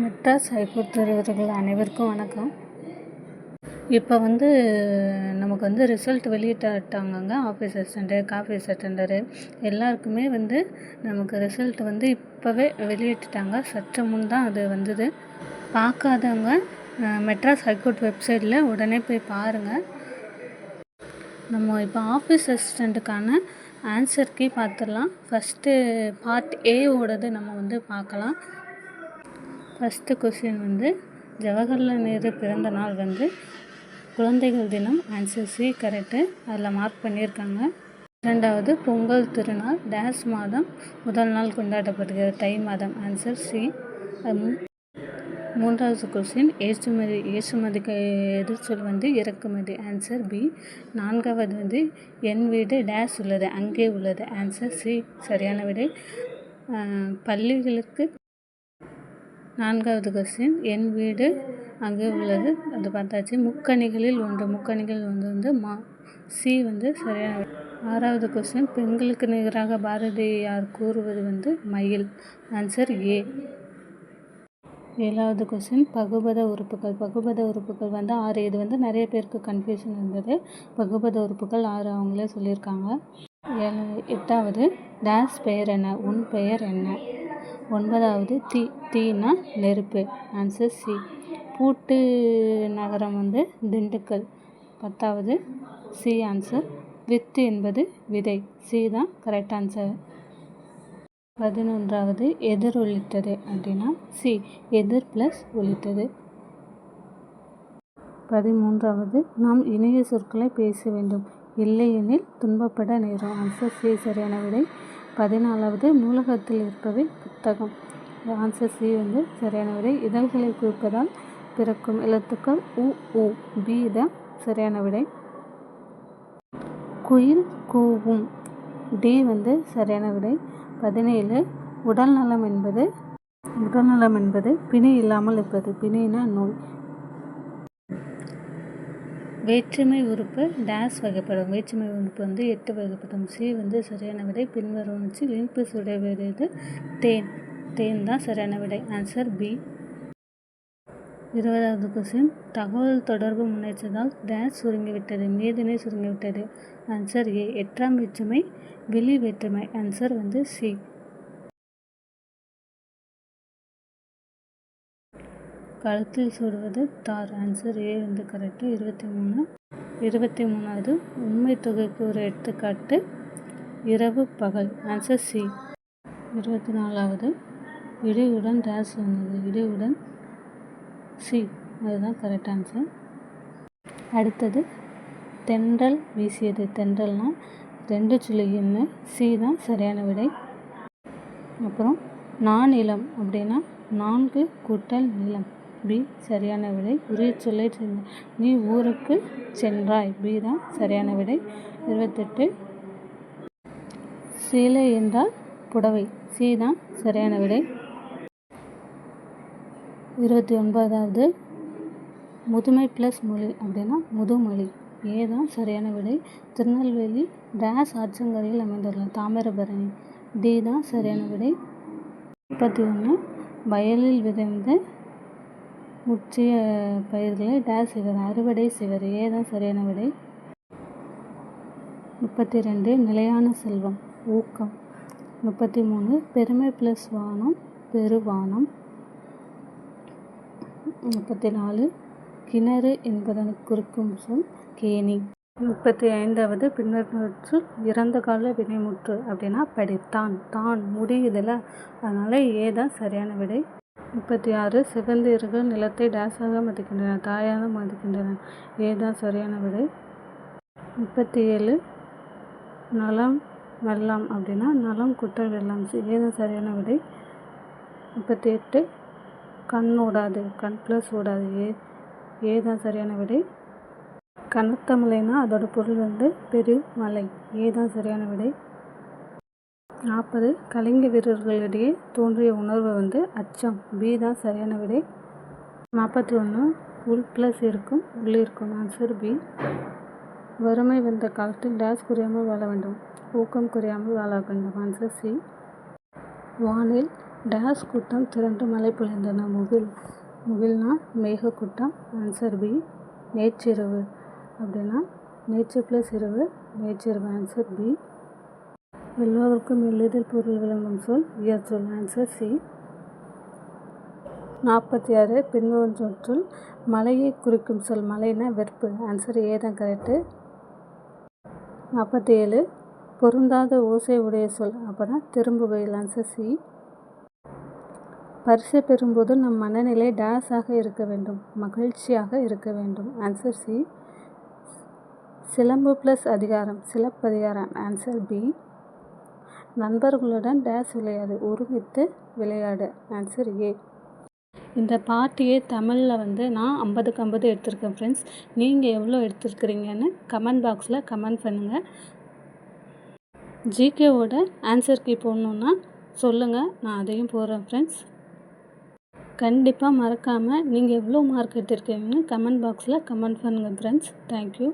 Madras high court தேர்வர்கள் அனைவருக்கும் வணக்கம். இப்போ வந்து நமக்கு வந்து ரிசல்ட் வெளியிட்டாங்கங்க ஆஃபீஸ் அசிஸ்டண்ட்டு காஃபீஸ் அட்டெண்டரு எல்லாருக்குமே வந்து நமக்கு ரிசல்ட் வந்து இப்போவே வெளியிட்டுட்டாங்க. சற்று முன் தான் அது வந்தது. பார்க்காதவங்க மெட்ராஸ் ஹைகோர்ட் வெப்சைட்டில் உடனே போய் பாருங்கள் நம்ம இப்போ ஆஃபீஸ் அசிஸ்டண்ட்டுக்கான ஆன்சர் கீ பார்த்துடலாம். ஃபஸ்ட்டு பார்ட் ஏவோடது நம்ம வந்து பார்க்கலாம். ஃபஸ்ட்டு கொஸ்டின் வந்து ஜவஹர்லால் நேரு பிறந்த நாள் வந்து குழந்தைகள் தினம் ஆன்சர் சி கரெக்டு அதில் மார்க் பண்ணியிருக்காங்க. இரண்டாவது பொங்கல் திருநாள் டேஸ் மாதம் முதல் நாள் கொண்டாடப்படுகிறது தை மாதம் ஆன்சர் சி மூன்றாவது கொஸ்டின் ஏற்றுமதி ஏற்றுமதிக்கு எதிர்ச்சொல் வந்து இறக்குமதி ஆன்சர் பி நான்காவது வந்து என் வீடு டேஸ் உள்ளது அங்கே உள்ளது ஆன்சர் சி சரியான விடை. பள்ளிகளுக்கு நான்காவது கொஸ்டின் என் வீடு அங்கே உள்ளது. அது பார்த்தாச்சு. முக்கணிகளில் ஒன்று. முக்கணிகள் ஒன்று வந்து மா சி வந்து சரியான ஆறாவது கொஸ்டின் பெண்களுக்கு நிகராக பாரதியார் கூறுவது வந்து மயில். ஆன்சர் ஏ ஏழாவது கொஸ்டின் பகுபத உறுப்புகள். பகுபத உறுப்புகள் வந்து ஆறு. இது வந்து நிறைய பேருக்கு கன்ஃபியூஷன் இருந்தது. பகுபத உறுப்புகள் ஆறு அவங்களே சொல்லியிருக்காங்க. ஏழு எட்டாவது டேஸ் பெயர் என்ன? உன் பெயர் என்ன? ஒன்பதாவது தீ தீனா நெருப்பு. ஆன்சர் சி பூட்டு நகரம் வந்து திண்டுக்கல். பத்தாவது சி ஆன்சர் வித்து என்பது விதை. சி தான் கரெக்ட் ஆன்சர் பதினொன்றாவது எதிர் ஒழித்தது அப்படின்னா சி எதிர் ப்ளஸ் ஒலித்தது. பதிமூன்றாவது நாம் இணைய சொற்களை பேச வேண்டும். இல்லையெனில் துன்பப்பட நேரும். ஆன்சர் சி சரியான விடை. பதினாலாவது நூலகத்தில் இருப்பவை புத்தகம். ஆன்சர் சி வந்து சரியான விடை. இதழ்களை குறிப்பதால் பிறக்கும் எழுத்துக்கள் உ உ பி தான் சரியான விடை. குயில் கூவும். டி வந்து சரியான விடை. பதினேழு உடல் நலம் என்பது உடல்நலம் என்பது பிணி இல்லாமல் இருப்பது. பிணினா நோய். வேற்றுமை உறுப்பு டேஸ் வகைப்படும். வேற்றுமை உறுப்பு வந்து எட்டு வகைப்படும். சி வந்து சரியான விடை பின்வரும் வச்சு இனிப்பு சுடைவது தேன். தேன் தான் சரியான விடை. ஆன்சர் பி இருபதாவது கொஸ்டின் தகவல் தொடர்பு முன்னேற்றத்தால் டேஸ் சுருங்கிவிட்டது மேதினை சுருங்கிவிட்டது. ஆன்சர் ஏ எட்டாம் வேற்றுமை வெளி வேற்றுமை. ஆன்சர் வந்து சி கழுத்தில் சூடுவது தார். ஆன்சர் ஏ வந்து கரெக்டு இருபத்தி மூணு. இருபத்தி மூணாவது உண்மை தொகைக்கு ஒரு எடுத்துக்காட்டு. இரவு பகல். ஆன்சர் சி இருபத்தி நாலாவது இடையுடன் டேஸ் வந்தது. இடையுடன் சி அதுதான் கரெக்ட் ஆன்சர் அடுத்தது தென்றல் வீசியது. தென்றல்னால் ரெண்டு சுழி சி தான் சரியான விடை. அப்புறம் நான் இளம் அப்படின்னா நான்கு கூட்டல் நிலம் பி சரியான விடை உரிய சொல்லை நீ ஊருக்கு சென்றாய். பி தான் சரியான விடை. இருபத்தெட்டு. சீலை என்றால் புடவை. சி தான் சரியான விடை. இருபத்தி ஒன்பதாவது முதுமை ப்ளஸ் மொழி அப்படின்னா முதுமொழி. ஏ தான் சரியான விடை. திருநெல்வேலி டேஸ் ஆற்றங்கரையில் அமைந்துள்ள தாமிரபரணி. டி தான் சரியான விடை. முப்பத்தி ஒன்று வயலில் விதைந்த முற்றிய பயிர்களை டேஸ் சிவர் அறுவடை செய்வர். ஏ தான் சரியான விடை? முப்பத்தி ரெண்டு நிலையான செல்வம். ஊக்கம். முப்பத்தி மூணு பெருமை ப்ளஸ் வானம் பெருவானம். முப்பத்தி நாலு கிணறு என்பதன் குறிக்கும் சொல் கேணி. முப்பத்தி ஐந்தாவது பின்னொற்று இறந்த கால வினைமுற்று அப்படின்னா படித்தான் தான் முடியுதில்ல அதனால் ஏ தான் சரியான விடை? முப்பத்தி ஆறு சிவந்தீர்கள் நிலத்தை டேஸாக மதிக்கின்றன தாயாக மதிக்கின்றன. ஏதான் சரியான விடை? முப்பத்தி ஏழு நலம் வெள்ளம் அப்படின்னா நலம் குற்றம் வெள்ளம். ஏ சரியான விடை? முப்பத்தி எட்டு கண் ஓடாது கண் ப்ளஸ் ஓடாது. ஏ ஏதான் சரியான விடை? கனத்த மலைனா அதோட பொருள் வந்து பெரு மலை ஏதான் சரியான விடை? நாற்பது கலிங்க வீரர்களிடையே தோன்றிய உணர்வு வந்து அச்சம். பி தான் சரியான விடை. நாற்பத்தி ஒன்று உள் ப்ளஸ் இருக்கும் உள்ளே இருக்கும். ஆன்சர் பி வறுமை வந்த காலத்தில் டேஸ் குறையாமல் வாழ வேண்டும். ஊக்கம் குறையாமல் வாழ வேண்டும். ஆன்சர் சி வானில் டேஸ் கூட்டம் திரண்டு மழை பொழிந்தன. முகில் முகில்னா மேகக்கூட்டம் ஆன்சர் பி நேற்றிரவு. அப்படின்னா நேச்சர் ப்ளஸ் இரவு நேச்சர் ஆன்சர் பி எல்லோருக்கும் எளிதில் பொருள் விளங்கும் சொல். இயற்சொல் ஆன்சர் சி நாற்பத்தி ஆறு பின்வரும் சொற்றுள் மலையை குறிக்கும் சொல் மலைனா வெறுப்பு. ஆன்சர் ஏ தான் கரெக்டு நாற்பத்தி ஏழு பொருந்தாத ஓசை உடைய சொல். அப்போனா திரும்புகையில் ஆன்சர் சி பரிசு பெறும்போது நம் மனநிலை டேஸாக இருக்க வேண்டும். மகிழ்ச்சியாக இருக்க வேண்டும். ஆன்சர் சி சிலம்பு ப்ளஸ் அதிகாரம் சிலப்பதிகாரம். ஆன்சர் பி நண்பர்களுடன் டேஸ் விளையாடு ஒருமித்து விளையாடு. Answer A. இந்த பாட்டியே தமிழில் வந்து நான் ஐம்பதுக்கு ஐம்பது எடுத்திருக்கேன் ஃப்ரெண்ட்ஸ் நீங்கள் எவ்வளோ எடுத்துருக்கிறீங்கன்னு கமெண்ட் பாக்ஸில் கமெண்ட் பண்ணுங்கள் ஜிகேவோட ஆன்சர் கீ போடணுன்னா சொல்லுங்கள் நான் அதையும் போடுறேன் ஃப்ரெண்ட்ஸ் கண்டிப்பாக மறக்காமல் நீங்கள் எவ்வளோ மார்க் எடுத்திருக்கீங்கன்னு கமெண்ட் பாக்ஸில் கமெண்ட் பண்ணுங்கள் ஃப்ரெண்ட்ஸ் தேங்க்யூ